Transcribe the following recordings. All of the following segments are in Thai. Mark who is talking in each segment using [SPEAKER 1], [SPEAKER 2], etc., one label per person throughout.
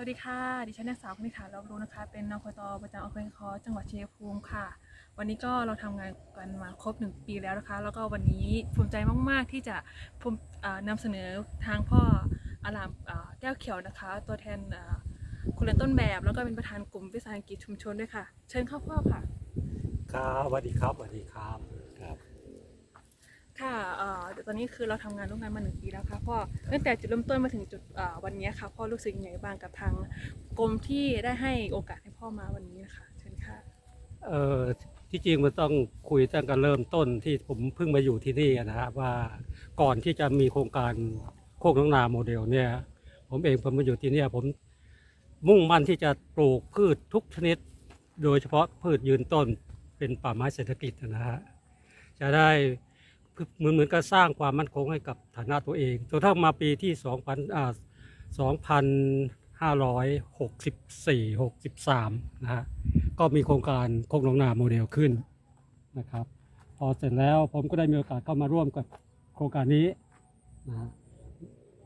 [SPEAKER 1] วัสดีค่ะ ดิฉันนางสาวคณิษฐารับรู้นะคะ เป็นนพตประจำอำเภอคอจังหวัดเชัยงภูมิค่ะ วันนี้ก็เราทำงานกันมาครบหนึ่งปีแล้วนะคะ แล้วก็วันนี้ภูมิใจมาก ๆ ที่จะภูมิอ่านำเสนอทางพ่ออารามแก้วเขียวนะคะ ตัวแทนคุณเรียนต้นแบบ แล้วก็เป็นประธานกลุ่มวิสาหกิจชุมชนด้วยค่ะ เชิญเข้าพ่อค่ะ
[SPEAKER 2] ครับสวัสดีครับสวัสดีครับ
[SPEAKER 1] เอ่ตอนนี้คือเราทำงานร่วมกันมาหนึ่งปีแล้วค่ะพ่อตั้งแต่จุดเริ่มต้นมาถึงจุดวันนี้ค่ะพ่อรู้สึกยังไงบ้างกับทางกรมที่ได้ให้โอกาสให้พ่อมาวันนี้นะคะเชิญค่ะ
[SPEAKER 2] เออที่จริงมันต้องคุยตั้งแต่เริ่มต้นที่ผมเพิ่งมาอยู่ที่นี่นะฮะว่าก่อนที่จะมีโครงการโคกน้องนาโมเดลเนี่ยผมเองผมมาอยู่ที่นี่ผมมุ่งมั่นที่จะปลูกพืชทุกชนิด โดยเฉพาะพืชยืนต้นเป็นป่าไม้เศรษฐกิจนะฮะจะได้ เหมือนเหมือนกับสร้างความมั่นคงให้กับฐานะตัวเองจนกระทั่งมาปีที่2000อ่า2564 63นะฮะก็มีโครงการโคกหนองนาโมเดลขึ้นนะครับ พอเสร็จแล้วผมก็ได้มีโอกาสเข้ามาร่วมกับโครงการนี้นะฮะ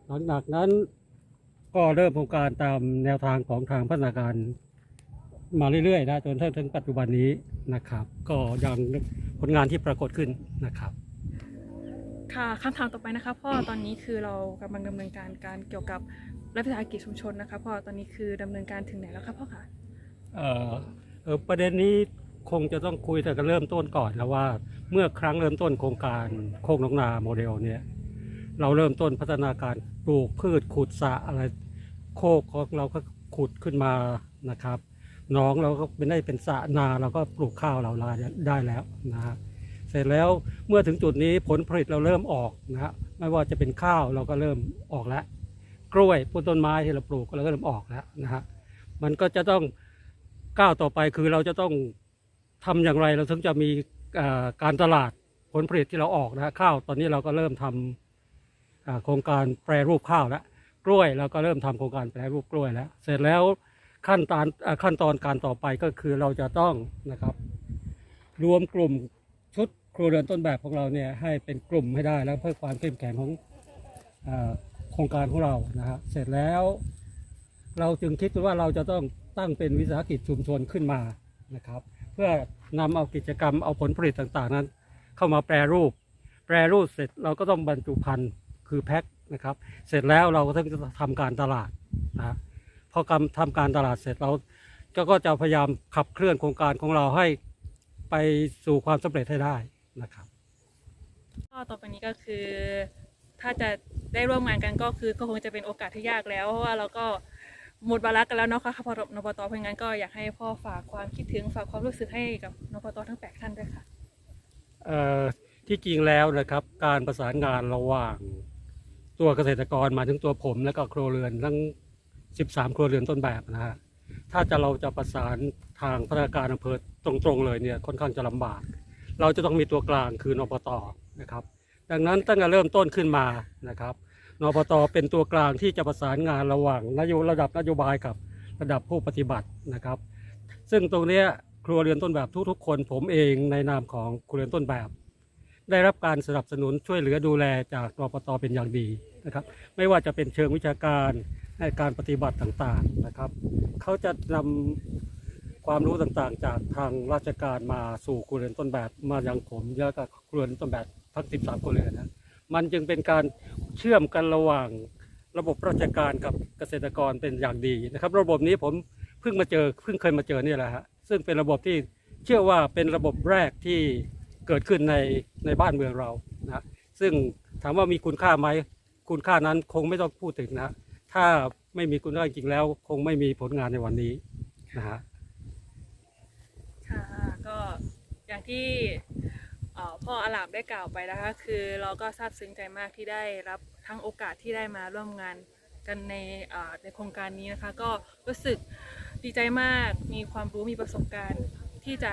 [SPEAKER 2] หลังจากนั้นก็เริ่มโครงการตามแนวทางของทางพัฒนาการมาเรื่อยๆนะจนถึงปัจจุบันนี้นะครับ ก็ยังผลงานที่ปรากฏขึ้นนะครับ
[SPEAKER 1] ค่ะคำถามต่อไปนะคะพ่อตอนนี้คือเรากำลังดำเนินการการเกี่ยวกับรัฐวิสาหกิจชุมชนนะคะพ่อตอนนี้คือดำเนินการถึงไหนแล้วคะพ่อคะ
[SPEAKER 2] เอ่อเอ่อประเด็นนี้คงจะต้องคุยแต่ก็เริ่มต้นก่อนนะว่า เมื่อครั้งเริ่มต้นโครงการโคกน้องนาโมเดลเนี่ยเราเริ่มต้นพัฒนาการปลูกพืชขุดสระอะไรโคกของเราก็ขุดขึ้นมานะครับน้องเราก็เป็นได้เป็นสระนาเราก็ปลูกข้าวเราได้แล้วนะฮะ เสร็จแล้วเมื่อถึงจุดนี้ผลผลิตเราเริ่มออกนะฮะไม่ว่าจะเป็นข้าวเราก็เริ่มออกแล้วกล้วยพวกต้นไม้ที่เราปลูกเราก็เริ่มออกแล้วนะฮะมันก็จะต้องก้าวต่อไปคือเราจะต้องทำอย่างไรเราถึงจะมีการตลาดผลผลิตที่เราออกนะข้าวตอนนี้เราก็เริ่มทำอ่าโครงการแปรรูปข้าวแล้วกล้วยเราก็เริ่มทำโครงการแปรรูปกล้วยแล้ว เสร็จแล้วขั้นตอนขั้นตอนการต่อไปก็คือเราจะต้องนะครับ รวมกลุ่มชุด ครัวเรือนต้นแบบของเราเนี่ยให้เป็นกลุ่มให้ได้แล้วเพื่อความเข้มแข็งของโครงการของเรานะฮะเสร็จแล้ว เราจึงคิดว่าเราจะต้องตั้งเป็นวิสาหกิจชุมชนขึ้นมานะครับ เพื่อนำเอากิจกรรมเอาผลผลิตต่างๆนั้น เข้ามาแปรรูป แปรรูปเสร็จเราก็ต้องบรรจุภัณฑ์คือแพ็คนะครับ เสร็จแล้วเราก็ต้องทำการตลาดนะพอกำทำการตลาดเสร็จเราก็ก็จะพยายามขับเคลื่อนโครงการของเราให้ไปสู่ความสำเร็จให้ได้ นะครับ
[SPEAKER 1] ก็ต่อไปนี้ก็คือถ้าจะได้ร่วมงานกันก็คือก็คงจะเป็นโอกาสที่ยากแล้วเพราะว่าเราก็หมดวาระกันแล้วเนาะค่ะพอนปตเพราะงั้นก็อยากให้พ่อฝากความคิดถึงฝากความรู้สึกให้กับนปตทั้งแปดท่านด้วยค่ะ
[SPEAKER 2] เอ่อที่จริงแล้วนะครับการประสานงานระหว่างตัวเกษตรกรมาถึงตัวผมและก็ครัวเรือนทั้ง 13 ครัวเรือนต้นแบบนะฮะถ้าจะเราจะประสานทางพัฒนาการอำเภอตรงๆเลยเนี่ยค่อนข้างจะลำบาก เราจะต้องมีตัวกลางคือนปตนะครับ ดังนั้นตั้งแต่เริ่มต้นขึ้นมานะครับนปตเป็นตัวกลางที่จะประสานงานระหว่างนโยระดับนโยบายกับระดับผู้ปฏิบัตินะครับ ซึ่งตรงนี้ครัวเรือนต้นแบบทุกๆ คนผมเองในนามของครัวเรือนต้นแบบ ได้รับการสนับสนุนช่วยเหลือดูแลจากนปตเป็นอย่างดีนะครับ ไม่ว่าจะเป็นเชิงวิชาการในการปฏิบัติต่างๆนะครับ เขาจะนำ ความรู้ต่างๆ จากทางราชการมาสู่ครัวเรือนต้นแบบมายังผมแล้วก็ครัวเรือนต้นแบบทั้ง 13ครัวเรือนนะมันจึงเป็นการเชื่อมกันระหว่างระบบราชการกับเกษตรกรเป็นอย่างดีนะครับ ระบบนี้ผมเพิ่งมาเจอเพิ่งเคยมาเจอเนี่ยแหละฮะซึ่งเป็นระบบที่เชื่อว่าเป็นระบบแรกที่เกิดขึ้นในในบ้านเมืองเรานะซึ่งถามว่ามีคุณค่าไหมคุณค่านั้นคงไม่ต้องพูดถึงนะถ้าไม่มีคุณค่าจริงแล้ว คงไม่มีผลงานในวันนี้นะฮะ
[SPEAKER 1] ก็ อย่างที่พ่ออาลามได้กล่าวไปนะคะ คือเราก็ซาบซึ้งใจมากที่ได้รับทั้งโอกาสที่ได้มาร่วมงานกันในในโครงการนี้นะคะ ก็รู้สึกดีใจมากมีความรู้มีประสบการณ์ที่จะ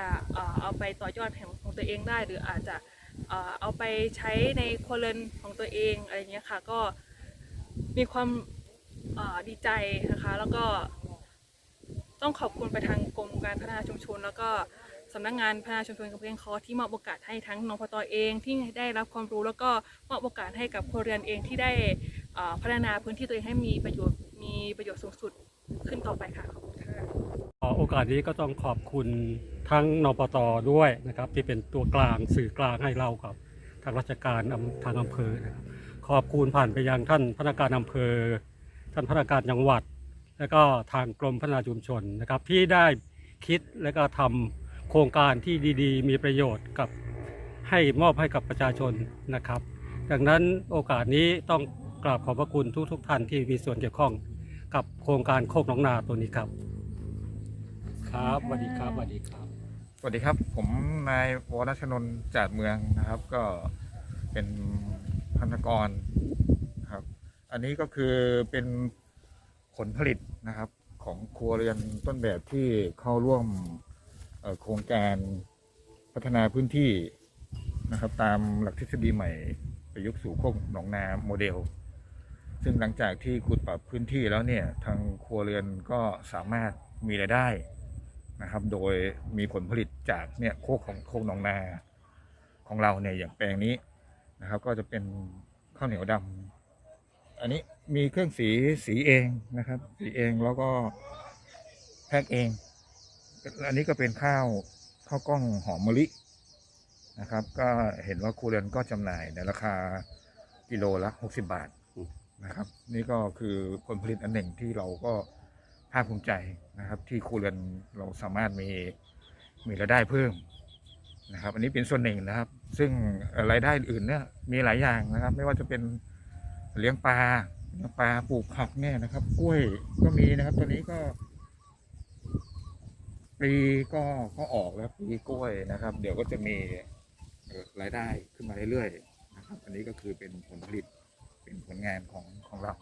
[SPEAKER 1] เอาไปต่อยอดของของตัวเองได้ หรืออาจจะเอาไปใช้ในครัวเรือนของตัวเองอะไรเงี้ยค่ะก็มีความดีใจนะคะ แล้วก็ต้องขอบคุณไปทางกรมการพัฒนาชุมชน แล้วก็ สำนักงานพัฒนาชุมชนกับเพียงคอที่มอบโอกาสให้ทั้งนพตเองที่ได้รับความรู้ แล้วก็มอบโอกาสให้กับครัวเรือนเองที่ได้พัฒนาพื้นที่ตัวเองให้มีประโยชน์มีประโยชน์สูงสุดขึ้นต่อไปค่ะขอบคุณค่ะ
[SPEAKER 2] โอกาสนี้ก็ต้องขอบคุณทั้งนปตด้วยนะครับ ที่เป็นตัวกลางสื่อกลางให้เรากับ ทางราชการทางอำเภอนะครับขอบคุณผ่านไปยังท่านพนักงานอำเภอ ท่านพนักงานจังหวัด แล้วก็ทางกรมพัฒนาชุมชนนะครับ ที่ได้คิดและก็ทำ โครงการที่ดีๆ มีประโยชน์กับให้มอบให้กับประชาชนนะครับ ดังนั้นโอกาสนี้ต้องกราบขอบพระคุณทุกๆทท่านที่มีส่วนเกี่ยวข้องกับโครงการโคกหนองนาตัวนี้ครับ ครับสวัสดีครับสวัสดีครับ
[SPEAKER 3] สวัสดีครับ ผมนายวรชนนท์จาดเมืองนะครับ ก็เป็นพันธกรครับ อันนี้ก็คือเป็นผลผลิตนะครับของครัวเรือนต้นแบบที่เข้าร่วม โครงการพัฒนาพื้นที่นะครับตามหลักทฤษฎีใหม่ประยุกต์สู่โคกหนองนาโมเดล ซึ่งหลังจากที่ขุดปรับพื้นที่แล้วเนี่ยทางครัวเรือนก็สามารถมีรายได้นะครับ โดยมีผลผลิตจากเนี่ยโคกของโคกหนองนาของเราเนี่ยอย่างแปลงนี้นะครับ ก็จะเป็นข้าวเหนียวดำอันนี้มีเครื่องสีสีเองนะครับ สีเองแล้วก็แพ็คเอง อันนี้ก็เป็นข้าวข้าวกล้องหอมมะลินะครับ ก็เห็นว่าครูเรือนก็จำหน่ายในราคากิโลละ 60 บาทนะครับ นี่ก็คือผลผลิตอันหนึ่งที่เราก็ภาคภูมิใจนะครับ ที่ครูเรือนเราสามารถมีมีรายได้เพิ่มนะครับ อันนี้เป็นส่วนหนึ่งนะครับ ซึ่งรายได้อื่นเนี่ยมีหลายอย่างนะครับ ไม่ว่าจะเป็นเลี้ยงปลาปลาปลูกผักเนี่ยนะครับ กล้วยก็มีนะครับตอนนี้ก็ ปลีก็ก็ออกแล้วปลีกล้วยนะครับ เดี๋ยวก็จะมีรายได้ขึ้นมาเรื่อยๆนะครับ อันนี้ก็คือเป็นผลผลิตเป็นผลงานของของเรา